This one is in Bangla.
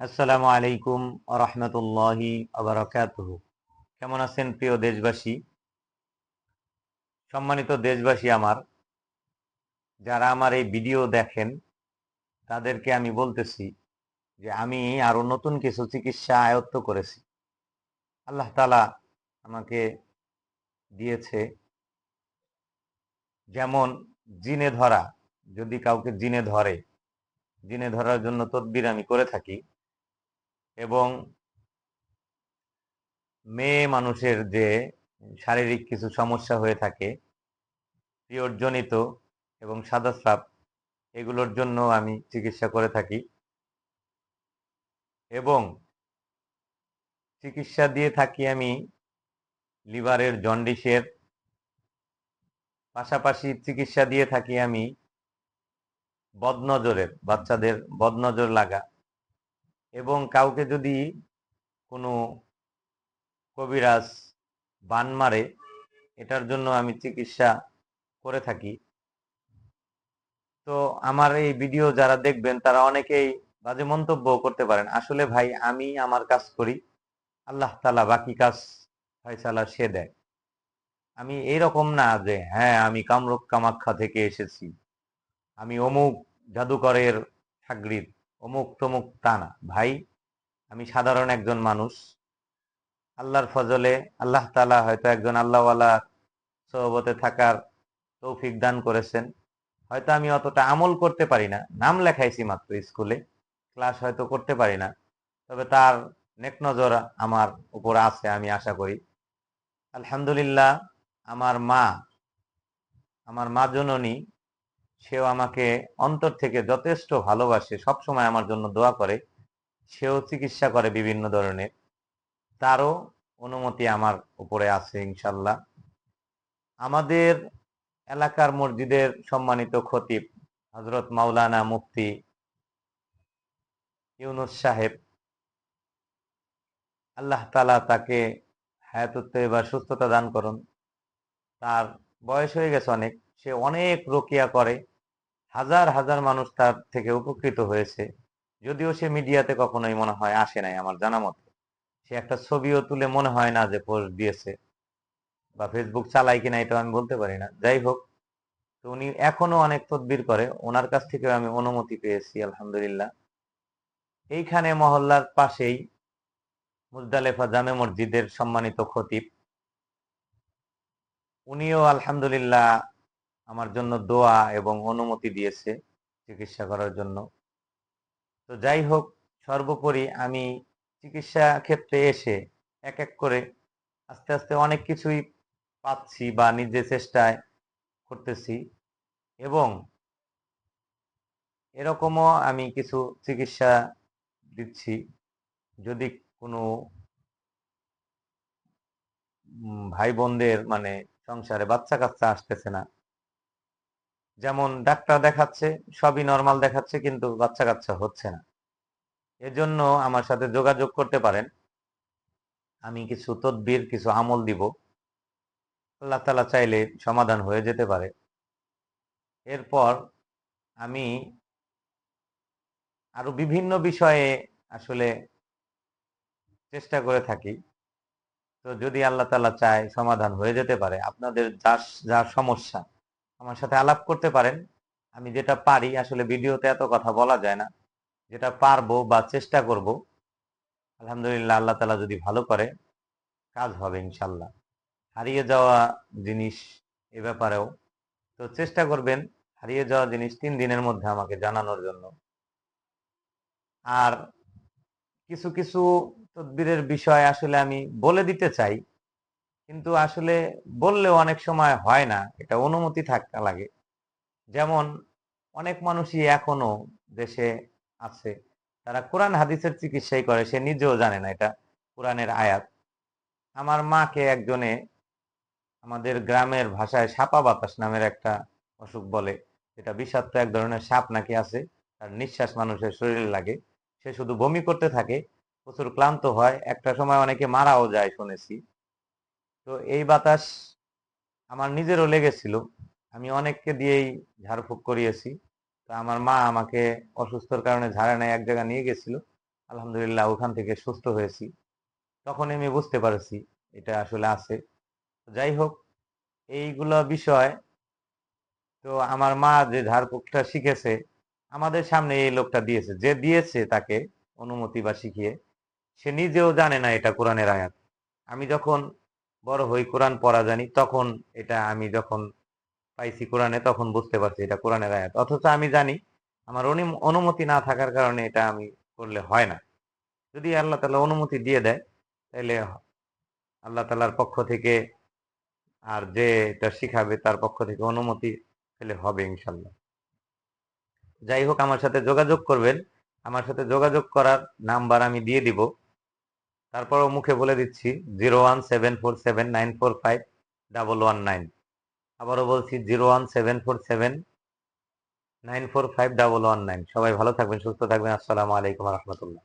আসসালামু আলাইকুম রহমতুল্লাহি আবরাকাতুহ কেমন আছেন প্রিয় দেশবাসী? সম্মানিত দেশবাসী আমার, যারা আমার এই ভিডিও দেখেন, তাদেরকে আমি বলতেছি যে আমি আরও নতুন কিছু চিকিৎসা আয়ত্ত করেছি। আল্লাহ তালা আমাকে দিয়েছে যেমন জিনে ধরা, যদি কাউকে জিনে ধরে, জিনে ধরার জন্য তদবির আমি করে থাকি এবং মেয়ে মানুষের যে শারীরিক কিছু সমস্যা হয়ে থাকে পিরিয়ডজনিত এবং সাদা স্রাব এগুলোর জন্য আমি চিকিৎসা করে থাকি। এবং চিকিৎসা দিয়ে থাকি আমি লিভারের জন্ডিসের। পাশাপাশি চিকিৎসা দিয়ে থাকি আমি বদনজরের, বাচ্চাদের বদনজর লাগা এবং কাউকে যদি কোনো কবিরাজ বান মারে, এটার জন্য আমি চিকিৎসা করে থাকি। তো আমার এই ভিডিও যারা দেখবেন, তারা অনেকেই বাজে মন্তব্য করতে পারেন। আসলে ভাই, আমি আমার কাজ করি। আল্লাহ তালা বাকি কাজ ফয়সালা সে দেয়। আমি এইরকম না যে হ্যাঁ আমি কামরূপ কামাখ্যা থেকে এসেছি। আমি অমুক জাদুকরের সাগরিদ অমুক তমুক তা না ভাই, আমি সাধারণ একজন মানুষ। আল্লাহর ফজলে আল্লাহ তালা হয়তো একজন আল্লাহওয়ালা সহবতে থাকার তৌফিক দান করেছেন। হয়তো আমি অতটা আমল করতে পারি না। নাম লেখাইছি মাত্র স্কুলে। ক্লাস হয়তো করতে পারি না। তবে তার নেক নজর আমার উপর আছে, আমি আশা করি। আলহামদুলিল্লাহ, আমার মা আমার মা জননী সেও আমাকে অন্তর থেকে যথেষ্ট ভালোবাসে, সবসময় আমার জন্য দোয়া করে। সেও চিকিৎসা করে বিভিন্ন ধরনের। তারও অনুমতি আমার উপরে আছে, ইনশাল্লাহ। আমাদের এলাকার মসজিদের সম্মানিত খতিব হজরত মাওলানা মুফতি ইউনুস সাহেব, আল্লাহ তালা তাকে হায়াতুত্তে বা সুস্থতা দান করুন। তার বয়স হয়ে গেছে অনেক, সে অনেক রোকিয়া করে। হাজার হাজার মানুষ তার থেকে উপকৃত হয়েছে। যদিও সে মিডিয়াতে কখনোই মনে হয় আসে নাই আমার জানা মতে। সে একটা ছবিও তুলে মনে হয় না যে পোস্ট দিয়েছে বা ফেসবুক চালাই কিনা এটা আমি বলতে পারি না। যাই হোক, তো উনি এখনও অনেক তদবির করে। ওনার কাছ থেকে আমি অনুমতি পেয়েছি, আলহামদুলিল্লাহ। এইখানে মহল্লার পাশেই মুজদালেফা জামে মসজিদের সম্মানিত খতিব। উনিও আলহামদুলিল্লাহ আমার জন্য দোয়া এবং অনুমতি দিয়েছে চিকিৎসা করার জন্য। তো যাই হোক, সর্বোপরি আমি চিকিৎসা ক্ষেত্রে এসে এক এক করে আস্তে আস্তে অনেক কিছুই পাচ্ছি বা নিজে চেষ্টায় করতেছি এবং এরকমও আমি কিছু চিকিৎসা দিচ্ছি। যদি কোনো ভাই বোনদের মানে সংসারে বাচ্চা কাচ্চা আসতেছে না যেমন ডাক্তার দেখাচ্ছে, সবই নর্মাল দেখাচ্ছে, কিন্তু বাচ্চা কাচ্চা হচ্ছে না। এজন্য আমার সাথে যোগাযোগ করতে পারেন। আমি কিছু তদবির, কিছু আমল দিব। আল্লাহ তালা চাইলে সমাধান হয়ে যেতে পারে। এরপর আমি আরও বিভিন্ন বিষয়ে আসলে চেষ্টা করে থাকি। তো যদি আল্লাহ তালা চায় সমাধান হয়ে যেতে পারে। আপনাদের যা যা সমস্যা আমার সাথে আলাপ করতে পারেন। আমি যেটা পারি, আসলে ভিডিওতে এত কথা বলা যায় না। যেটা পারব বা চেষ্টা করব, আলহামদুলিল্লাহ আল্লাহ তালা যদি ভালো করে, কাজ হবে ইনশাল্লাহ হারিয়ে যাওয়া জিনিস এ ব্যাপারেও। তো চেষ্টা করবেন হারিয়ে যাওয়া জিনিস তিন দিনের মধ্যে আমাকে জানানোর জন্য। আর কিছু কিছু তদবিরের বিষয় আসলে আমি বলে দিতে চাই। কিন্তু আসলে বললেও অনেক সময় হয় না, এটা অনুমতি থাকা, লাগে। যেমন অনেক মানুষই এখনও দেশে আছে, তারা কোরআন হাদিসের চিকিৎসাই করে, সে নিজেও জানে না এটা কোরআনের আয়াত। আমার মাকে একজনে আমাদের গ্রামের ভাষায় সাপা বাতাস নামের একটা অসুখ বলে, যেটা বিষাক্ত এক ধরনের সাপ নাকি আছে, তার নিঃশ্বাস মানুষের শরীরে লাগে, সে শুধু বমি করতে থাকে, প্রচুর ক্লান্ত হয়, একটা সময় অনেকে মারাও যায় শুনেছি। তো এই বাতাস আমার নিজেরও লেগেছিল। আমি অনেককে দিয়েই ঝাড়ফুঁক করিয়েছি। তো আমার মা আমাকে অসুস্থর কারণে ঝাড়ানায় এক জায়গায় নিয়ে গেছিল। আলহামদুলিল্লাহ ওখান থেকে সুস্থ হয়েছি। তখন আমি বুঝতে পারছি এটা আসলে আছে। যাই হোক, এইগুলো বিষয়, তো আমার মা যে ঝাড়ফুঁকটা শিখেছে, আমাদের সামনে এই লোকটা দিয়েছে। যে দিয়েছে তাকে অনুমতি বা শিখিয়ে, সে নিজেও জানে না এটা কোরআনের আয়াত। আমি যখন বড় হই কোরআন পড়া জানি, তখন এটা আমি যখন পাইছি কোরআনে, তখন বুঝতে পারছি এটা কোরআনের আয়াত। অথচ আমি জানি, আমার অনু- অনুমতি না থাকার কারণে এটা আমি করলে হয় না। যদি আল্লাহ তালা অনুমতি দিয়ে দেয় তাহলে আল্লাহ তালার পক্ষ থেকে আর যে এটা শিখাবে, তার পক্ষ থেকে অনুমতি পেলে হবে ইনশাল্লাহ যাই হোক, আমার সাথে যোগাযোগ করবেন। আমার সাথে যোগাযোগ করার নাম্বার আমি দিয়ে দিব। তারপরও মুখে বলে দিচ্ছি zero one seven four seven nine four five double one nine আবারও বলছি zero one seven four seven nine four five double one nine সবাই ভালো থাকবেন, সুস্থ থাকবেন। আসসালামু আলাইকুম রহমতুল্লাহ।